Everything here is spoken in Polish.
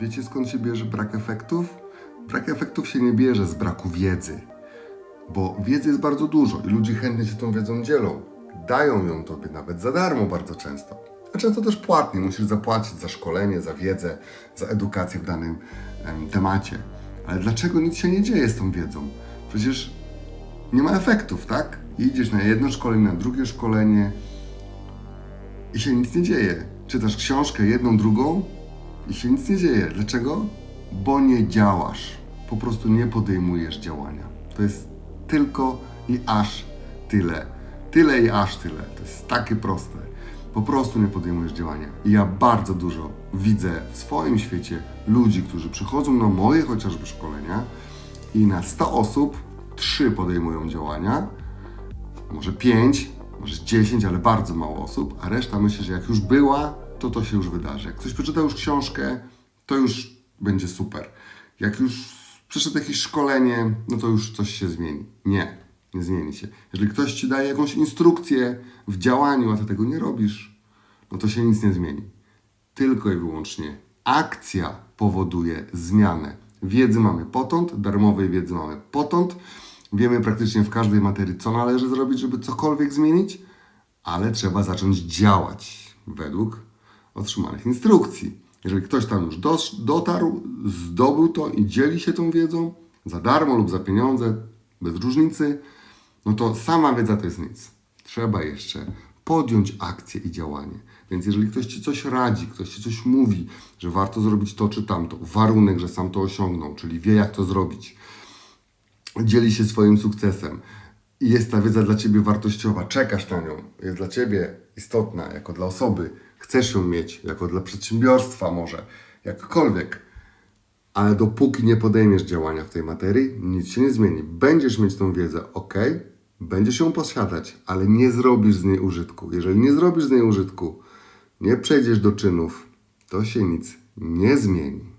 Wiecie skąd się bierze brak efektów? Brak efektów się nie bierze z braku wiedzy, bo wiedzy jest bardzo dużo i ludzie chętnie się tą wiedzą dzielą. Dają ją tobie nawet za darmo bardzo często. A często też płatnie, musisz zapłacić za szkolenie, za wiedzę, za edukację w danym em, temacie. Ale dlaczego nic się nie dzieje z tą wiedzą? Przecież nie ma efektów, tak? Idziesz na jedno szkolenie, na drugie szkolenie i się nic nie dzieje. Czytasz książkę jedną, drugą i się nic nie dzieje. Dlaczego? Bo nie działasz. Po prostu nie podejmujesz działania. To jest tylko i aż tyle. Tyle i aż tyle. To jest takie proste. Po prostu nie podejmujesz działania. I ja bardzo dużo widzę w swoim świecie ludzi, którzy przychodzą na moje chociażby szkolenia i na 100 osób 3 podejmują działania, może 5, może 10, ale bardzo mało osób, a reszta myśli, że jak już była, to to się już wydarzy. Jak ktoś przeczytał już książkę, to już będzie super. Jak już przeszedł jakieś szkolenie, no to już coś się zmieni. Nie, nie zmieni się. Jeżeli ktoś ci daje jakąś instrukcję w działaniu, a ty tego nie robisz, no to się nic nie zmieni. Tylko i wyłącznie akcja powoduje zmianę. Wiedzy mamy potąd, darmowej wiedzy mamy potąd. Wiemy praktycznie w każdej materii, co należy zrobić, żeby cokolwiek zmienić, ale trzeba zacząć działać według otrzymanych instrukcji. Jeżeli ktoś tam już dotarł, zdobył to i dzieli się tą wiedzą za darmo lub za pieniądze, bez różnicy, no to sama wiedza to jest nic. Trzeba jeszcze podjąć akcję i działanie. Więc jeżeli ktoś ci coś radzi, ktoś ci coś mówi, że warto zrobić to czy tamto, warunek, że sam to osiągnął, czyli wie jak to zrobić, dzieli się swoim sukcesem i jest ta wiedza dla Ciebie wartościowa, czekasz na nią, jest dla Ciebie istotna jako dla osoby, chcesz ją mieć, jako dla przedsiębiorstwa może, jakkolwiek, ale dopóki nie podejmiesz działania w tej materii, nic się nie zmieni. Będziesz mieć tą wiedzę, ok, będziesz ją posiadać, ale nie zrobisz z niej użytku. Jeżeli nie zrobisz z niej użytku, nie przejdziesz do czynów, to się nic nie zmieni.